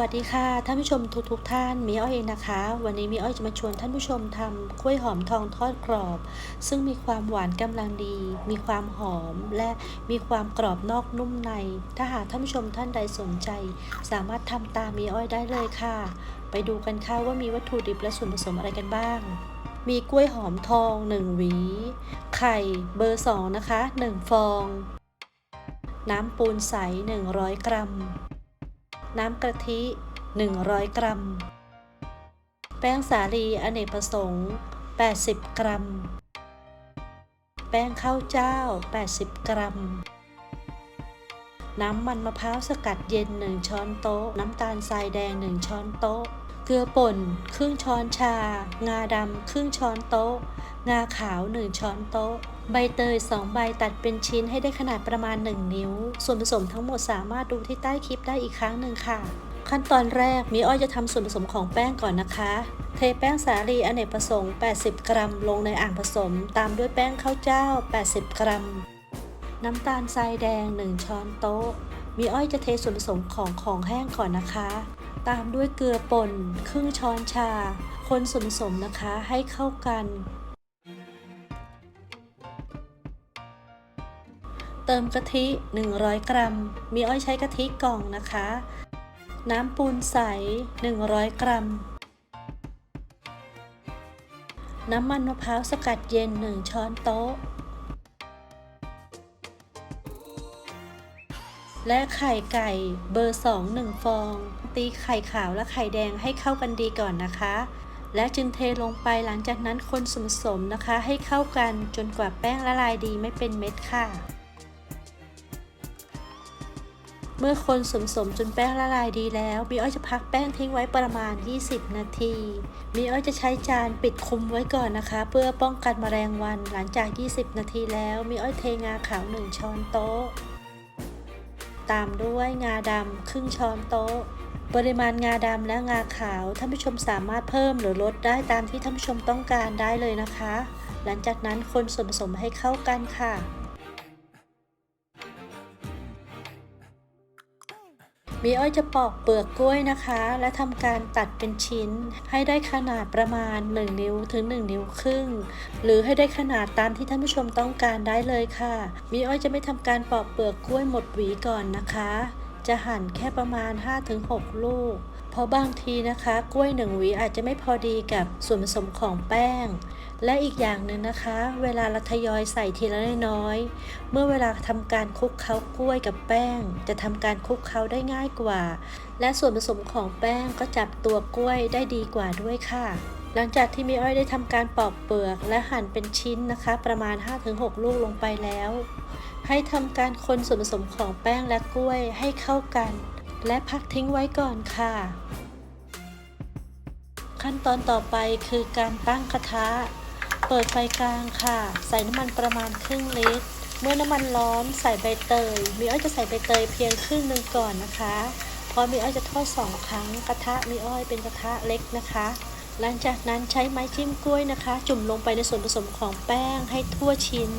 วัสดีค่ะท่านผู้ชมทุกทุกท่านมีอ้อยเองนะคะ วันนี้มีอ้อยจะมาชวนท่านผู้ชมทำกล้วยหอมทองทอดกรอบ ซึ่งมีความหวานกำลังดี มีความหอมและมีความกรอบนอกนุ่มใน ถ้าหากท่านผู้ชมท่านใดสนใจ สามารถทำตามมีอ้อยได้เลยค่ะ ไปดูกันค่ะว่ามีวัตถุดิบและส่วนผสมอะไรกันบ้าง มีกล้วยหอมทอง 1 หวี ไข่เบอร์ 2 นะคะ 1 ฟอง น้ำปูนใส 100 กรัม น้ำกะทิ 100 กรัม แป้งสาลีอเนกประสงค์ 80 กรัม แป้งข้าวเจ้า 80 กรัม น้ำมันมะพร้าวสกัดเย็น 1 ช้อนโต๊ะ น้ำตาลทรายแดง 1 ช้อนโต๊ะ เกลือป่น ครึ่งช้อนชา งาดำ ครึ่งช้อนโต๊ะ งาขาว 1 ช้อนโต๊ะ ใบเตย 2 ใบตัดเป็นชิ้นให้ได้ขนาดประมาณ 1 นิ้ว ส่วนผสมทั้งหมดสามารถดูที่ใต้คลิปได้อีกครั้งหนึ่งค่ะ ขั้นตอนแรกมีอ้อยจะทำส่วนผสมของแป้งก่อนนะคะ เทแป้งสาลีอเนกประสงค์ 80 กรัม ลงในอ่างผสม ตามด้วยแป้งข้าวเจ้า 80 กรัม น้ำตาลทรายแดง 1 ช้อนโต๊ะ มีอ้อยจะเทส่วนผสมของของแห้งก่อนนะคะ ตามด้วยเกลือป่นครึ่งช้อนชา คนส่วนผสมนะคะให้เข้ากัน เติมกะทิ 100 กรัม มีอ้อยใช้กะทิกล่องนะคะ น้ำปูนใส 100 กรัม น้ำมันมะพร้าวสกัดเย็น 1 ช้อนโต๊ะ และไข่ไก่เบอร์ 2 1 ฟอง ตีไข่ขาวและไข่แดงให้เข้ากันดีก่อนนะคะ และจึงเทลงไปหลังจากนั้นคนสมสมนะคะ ให้เข้ากันจนกว่าแป้งละลายดีไม่เป็นเม็ดค่ะ เมื่อคนสมสมจนแป้งละลายดีแล้ว มีอ้อยจะพักแป้งทิ้งไว้ประมาณ 20 นาที มีอ้อยจะใช้จานปิดคุมไว้ก่อนนะคะ เพื่อป้องกันมแมลงวัน หลังจาก 20 นาทีแล้ว มีอ้อยเทงาขาว 1 ช้อนโต๊ะ ตามด้วยงาดำครึ่งช้อนโต๊ะ ปริมาณงาดำและงาขาวท่านผู้ชมสามารถเพิ่มหรือลดได้ตามที่ท่านผู้ชมต้องการได้เลยนะคะ หลังจากนั้นคนส่วนผสมให้เข้ากันค่ะ มีอ้อยจะปอกเปลือกกล้วยนะคะ และทำการตัดเป็นชิ้น ให้ได้ขนาดประมาณ 1 นิ้วถึง 1 นิ้วครึ่ง หรือให้ได้ขนาดตามที่ท่านผู้ชมต้องการได้เลยค่ะมีอ้อยจะไม่ทำการปอกเปลือกกล้วยหมดหวีก่อนนะคะ จะหั่นแค่ประมาณ 5-6 ลูก เพราะบางทีนะคะ กล้วยหนึ่งหวีอาจจะไม่พอดีกับส่วนผสมของแป้ง และอีกอย่างหนึ่งนะคะ เวลาเราทยอยใส่ทีละน้อยๆเมื่อเวลาทำการคลุกเคล้ากล้วยกับแป้ง จะทำการคลุกเคล้าได้ง่ายกว่า และส่วนผสมของแป้งก็จับตัวกล้วยได้ดีกว่าด้วยค่ะหลังจากที่มีอ้อยได้ทำการปอกเปลือกและหั่นเป็นชิ้นนะคะ ประมาณ 5-6 ลูกลงไปแล้ว ให้ทำการคนส่วนผสมของแป้งและกล้วยให้เข้ากัน และพักทิ้งไว้ก่อนค่ะ ขั้นตอนต่อไปคือการตั้งกระทะ เปิดไฟกลางค่ะ ใส่น้ำมันประมาณครึ่งลิตร เมื่อน้ำมันร้อนใส่ใบเตย มีอ้อยจะใส่ใบเตยเพียงครึ่งหนึ่งก่อนนะคะพราะมีอ้อยจะทอดสองครั้ง กระทะมีอ้อยเป็นกระทะเล็กนะคะ หลังจากนั้นใช้ไม้จิ้มกล้วยนะคะ จุ่มลงไปในส่วนผสมของแป้งให้ทั่วชิ้น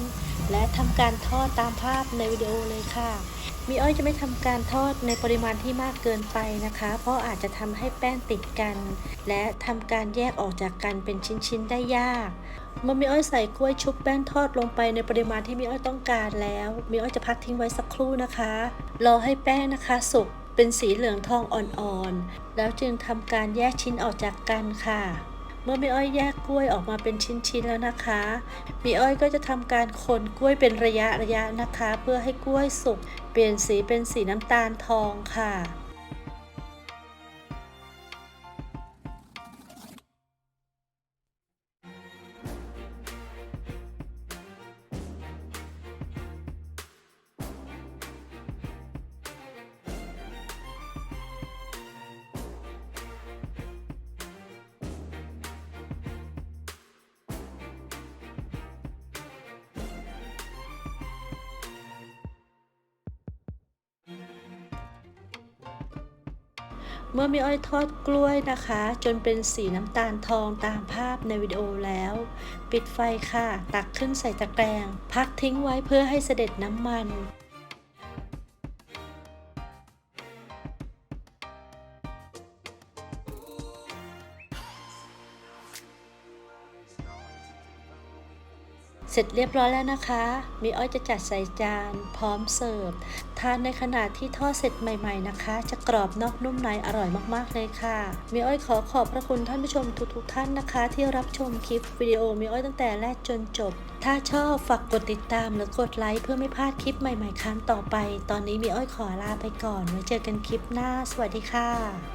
และทำการทอดตามภาพในวิดีโอเลยค่ะ มีอ้อยจะไม่ทำการทอดในปริมาณที่มากเกินไปนะคะ เพราะอาจจะทำให้แป้งติดกัน และทำการแยกออกจากกันเป็นชิ้นๆได้ยากเมื่อมีอ้อยใส่กล้วยชุบแป้งทอดลงไปในปริมาณที่มีอ้อยต้องการแล้วมีอ้อยจะพักทิ้งไว้สักครู่นะคะรอให้แป้งนะคะสุกเป็นสีเหลืองทองอ่อนๆ แล้วจึงทำการแยกชิ้นออกจากกันค่ะ เมื่อมีอ้อยแยกกล้วยออกมาเป็นชิ้นๆแล้วนะคะมีอ้อยก็จะทำการคนกล้วยเป็นระยะระยะนะคะ เพื่อให้กล้วยสุกเปลี่ยนสีเป็นสีน้ำตาลทองค่ะ เมื่อมีอ้อยทอดกล้วยนะคะ จนเป็นสีน้ำตาลทองตามภาพในวิดีโอแล้ว ปิดไฟค่ะ ตักขึ้นใส่ตะแกรง พักทิ้งไว้เพื่อให้เสด็จน้ำมัน เสร็จเรียบร้อยแล้วนะคะ มีอ้อยจะจัดใส่จาน พร้อมเสิร์ฟ ทานในขณะที่ทอดเสร็จใหม่ๆนะคะ จะกรอบนอกนุ่มในอร่อยมากๆเลยค่ะ มีอ้อยขอขอบพระคุณท่านผู้ชมทุกๆท่านนะคะ ที่รับชมคลิปวิดีโอมีอ้อยตั้งแต่แรกจนจบ ถ้าชอบฝากกดติดตามหรือกดไลค์เพื่อไม่พลาดคลิปใหม่ๆครั้งต่อไป ตอนนี้มีอ้อยขอลาไปก่อนไว้เจอกันคลิปหน้า สวัสดีค่ะ